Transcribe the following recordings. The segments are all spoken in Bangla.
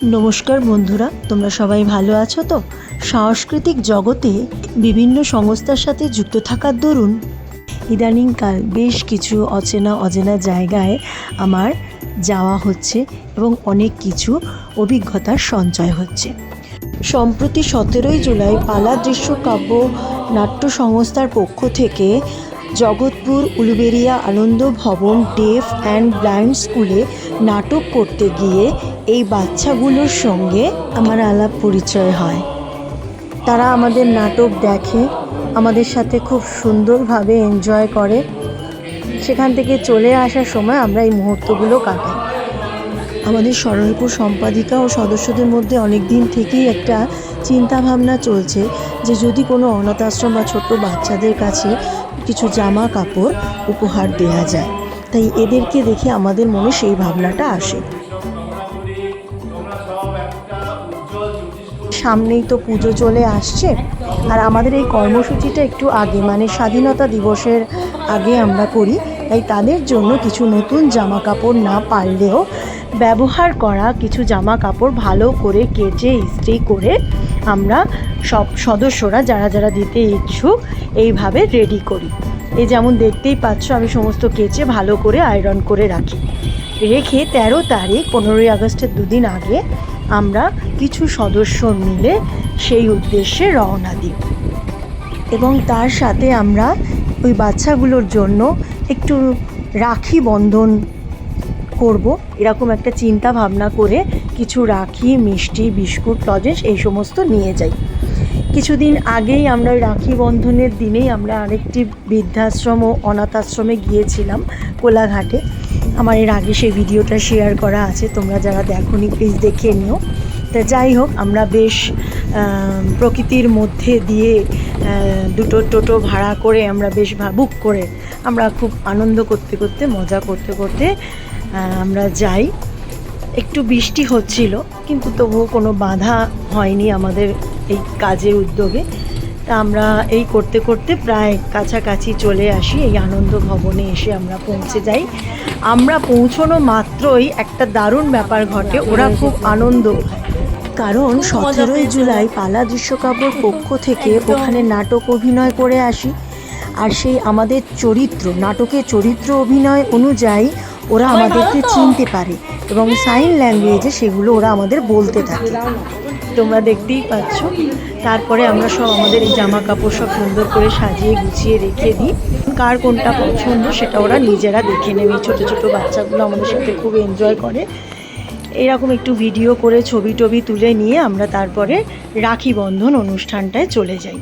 নমস্কার বন্ধুরা, তোমরা সবাই ভালো আছো তো? সাংস্কৃতিক জগতে বিভিন্ন সংস্থার সাথে যুক্ত থাকার দরুন ইদানিংকাল বেশ কিছু অচেনা অজেনা জায়গায় আমার যাওয়া হচ্ছে এবং অনেক কিছু অভিজ্ঞতার সঞ্চয় হচ্ছে। সম্প্রতি সতেরোই জুলাই পালা দৃশ্যকাব্য নাট্য সংস্থার পক্ষ থেকে জগৎপুর উলুবেরিয়া আনন্দ ভবন ডেফ অ্যান্ড ব্লাইন্ড স্কুলে নাটক করতে গিয়ে এই বাচ্চাগুলোর সঙ্গে আমার আলাপ পরিচয় হয়। তারা আমাদের নাটক দেখে, আমাদের সাথে খুব সুন্দরভাবে এনজয় করে। সেখান থেকে চলে আসার সময় আমরা এই মুহূর্তগুলো কাটাই। আমাদের সরলপুর সম্পাদিকা ও সদস্যদের মধ্যে অনেক দিন থেকেই একটা চিন্তা ভাবনা চলছে যে যদি কোনো অনাথ আশ্রম বা ছোট বাচ্চাদের কাছে কিছু জামা কাপড় উপহার দেওয়া যায়, তাই এদেরকে দেখে আমাদের মনে সেই ভাবনাটা আসে। সামনেই তো পুজো চলে আসছে। আর আমাদের এই কর্মসূচিটা একটু আগে মানে স্বাধীনতা দিবসের আগে আমরা করি, তাই তাদের জন্য কিছু নতুন জামা কাপড় না পারলেও ব্যবহার করা কিছু জামা কাপড় ভালো করে কেচে, ইস্ত্রি করে আমরা সব সদস্যরা, যারা যারা দিতে ইচ্ছুক, এইভাবে রেডি করি। এই যেমন দেখতেই পাচ্ছ, আমি সমস্ত কেচে ভালো করে আয়রন করে রাখি। রেখে তেরো তারিখ, পনেরোই আগস্টের দুদিন আগে আমরা কিছু সদস্য মিলে সেই উদ্দেশ্যে রওনা দিই। এবং তার সাথে আমরা ওই বাচ্চাগুলোর জন্য একটু রাখি বন্ধন করব। এরকম একটা চিন্তা ভাবনা করে কিছু রাখি, মিষ্টি, বিস্কুট, লজেন্স এই সমস্ত নিয়ে যাই। কিছুদিন আগেই আমরা ওই রাখি বন্ধনের দিনেই আমরা আরেকটি বৃদ্ধাশ্রম ও অনাথ আশ্রমে গিয়েছিলাম কোলাঘাটে। আমার এর আগে সেই ভিডিওটা শেয়ার করা আছে, তোমরা যারা দেখোনি প্লিজ দেখে নিও। তা যাই হোক, আমরা বেশ প্রকৃতির মধ্যে দিয়ে দুটো টোটো ভাড়া করে আমরা বেশ বুক করে আমরা খুব আনন্দ করতে করতে, মজা করতে করতে আমরা যাই। একটু বৃষ্টি হচ্ছিল, কিন্তু তবুও কোনো বাধা হয়নি আমাদের এই কাজের উদ্যোগে। তা আমরা এই করতে করতে প্রায় কাছাকাছি চলে আসি, এই আনন্দ ভবনে এসে আমরা পৌঁছে যাই। আমরা পৌঁছানো মাত্রই একটা দারুণ ব্যাপার ঘটে, ওরা খুব আনন্দ কারণ সতেরোই জুলাই পালা দৃশ্যকাব্যর পক্ষ থেকে ওখানে নাটক অভিনয় করে আসি। আর সেই আমাদের চরিত্র, নাটকের চরিত্র অভিনয় অনুযায়ী ওরা আমাদেরকে চিনতে পারে এবং সাইন ল্যাঙ্গুয়েজে সেগুলো ওরা আমাদের বলতে থাকে। তোমরা দেখতেই পাচ্ছ। তারপরে আমরা সব আমাদের এই জামা কাপড় সব সুন্দর করে সাজিয়ে গুছিয়ে রেখে দিই। কার কোনটা পছন্দ সেটা ওরা নিজেরা দেখে নেবে। ছোটো ছোটো বাচ্চাগুলো আমাদের সাথে খুব এনজয় করে। এরকম একটু ভিডিও করে ছবি টবি তুলে নিয়ে আমরা তারপরে রাখি বন্ধন অনুষ্ঠানটায় চলে যাই।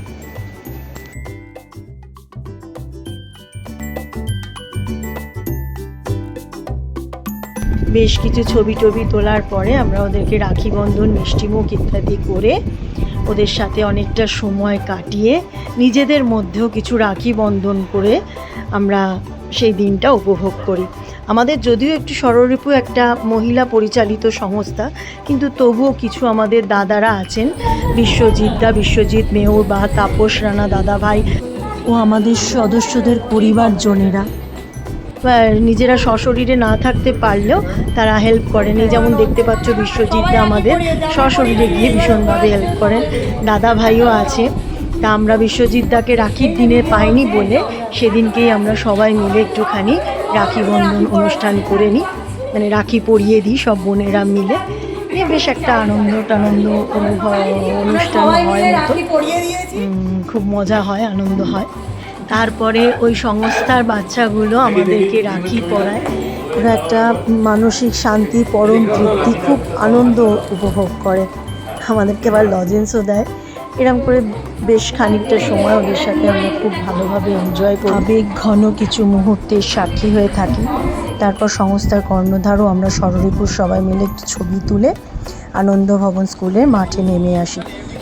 বেশ কিছু ছবি টবি তোলার পরে আমরা ওদেরকে রাখি বন্ধন মিষ্টিমুখ ইত্যাদি করে ওদের সাথে অনেকটা সময় কাটিয়ে নিজেদের মধ্যেও কিছু রাখি বন্ধন করে আমরা সেই দিনটা উপভোগ করি। আমাদের যদিও একটু সররিপু একটা মহিলা পরিচালিত সংস্থা, কিন্তু তবুও কিছু আমাদের দাদারা আছেন, বিশ্বজিৎ দা, বিশ্বজিৎ মেয়র বা তাপস রানা দাদা ভাই ও আমাদের সদস্যদের পরিবারজনেরা। নিজেরা সশরীরে না থাকতে পারলেও তারা হেল্প করেন। এই যেমন দেখতে পাচ্ছ বিশ্বজিৎদা আমাদের সশরীরে গিয়ে ভীষণভাবে হেল্প করেন। দাদা ভাইও আছে। তা আমরা বিশ্বজিৎদাকে রাখির দিনে পাইনি বলে সেদিনকেই আমরা সবাই মিলে একটুখানি রাখি বন্ধন অনুষ্ঠান করে নিই। মানে রাখি পরিয়ে দিই সব বোনেরা মিলে। বেশ একটা আনন্দ টানন্দ অনুষ্ঠান হয় মতো। খুব মজা হয়, আনন্দ হয়। তারপরে ওই সংস্থার বাচ্চাগুলো আমাদেরকে রাখি পড়ায়। ওরা একটা মানসিক শান্তি, পরম তৃপ্তি, খুব আনন্দ উপভোগ করে। আমাদেরকে আবার লজেন্সও দেয়। এরকম করে বেশ খানিকটা সময় ওদের সাথে আমরা খুব ভালোভাবে এনজয় করি। আবেগ ঘন কিছু মুহূর্তের সাক্ষী হয়ে থাকি। তারপর সংস্থার কর্ণধারও আমরা সররিপুর সবাই মিলে একটু ছবি তুলে আনন্দ ভবন স্কুলে মাঠে নেমে আসি।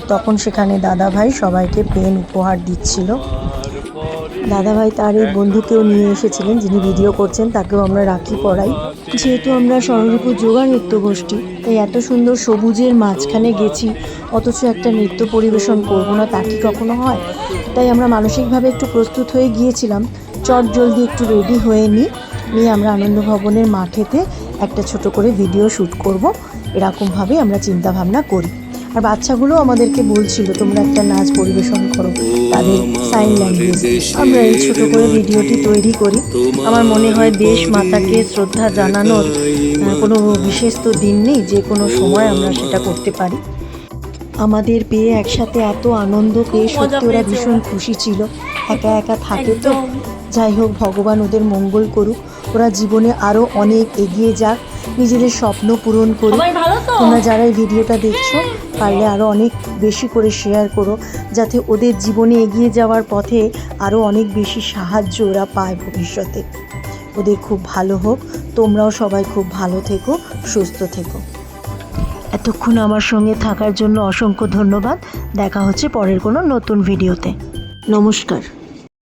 তখন সেখানে দাদাভাই সবাইকে পেন উপহার দিচ্ছিল। দাদাভাই তার এই বন্ধুকেও নিয়ে এসেছিলেন, যিনি ভিডিও করছেন, তাকেও আমরা রাখি পড়াই। যেহেতু আমরা স্বর্ণরূপুর যোগা নৃত্য গোষ্ঠী তাই এত সুন্দর সবুজের মাঝখানে গেছি, অথচ একটা নৃত্য পরিবেশন করব না, তা কি কখনো হয়? তাই আমরা মানসিকভাবে একটু প্রস্তুত হয়ে গিয়েছিলাম। চট জলদি একটু রেডি হয়ে নিই নিয়ে আমরা আনন্দ ভবনের মাঠেতে একটা ছোট করে ভিডিও শ্যুট করব। এরকমভাবে আমরা চিন্তা ভাবনা করি। আর বাচ্চাগুলো আমাদেরকে বলছিল তোমরা একটা নাচ পরিবেশন করো তাদের সাইন ল্যাঙ্গুয়েজ আমরা এই ছোট করে ভিডিওটি তৈরি করি। আমার মনে হয় দেশ মাতাকে শ্রদ্ধা জানানোর কোনো বিশেষ তো দিন নেই যে কোনো সময় আমরা সেটা করতে পারি। আমাদের পেয়ে একসাথে এত আনন্দ পেয়ে সত্যি ওরা ভীষণ খুশি ছিল। একা একা থাকে তো। যাই হোক ভগবান ওদের মঙ্গল করুক। ওরা জীবনে আরও অনেক এগিয়ে যাক নিজেদের স্বপ্ন পূরণ করুক তো? তোমরা যারা এই ভিডিওটা দেখছ পারলে আরও অনেক বেশি করে শেয়ার করো যাতে ওদের জীবনে এগিয়ে যাওয়ার পথে আরও অনেক বেশি সাহায্য ওরা পায় ভবিষ্যতে। ওদের খুব ভালো হোক তোমরাও সবাই খুব ভালো থেকো সুস্থ থেকো। এতক্ষণ আমার সঙ্গে থাকার জন্য অসংখ্য ধন্যবাদ। দেখা হচ্ছে পরের কোনো নতুন ভিডিওতে। নমস্কার।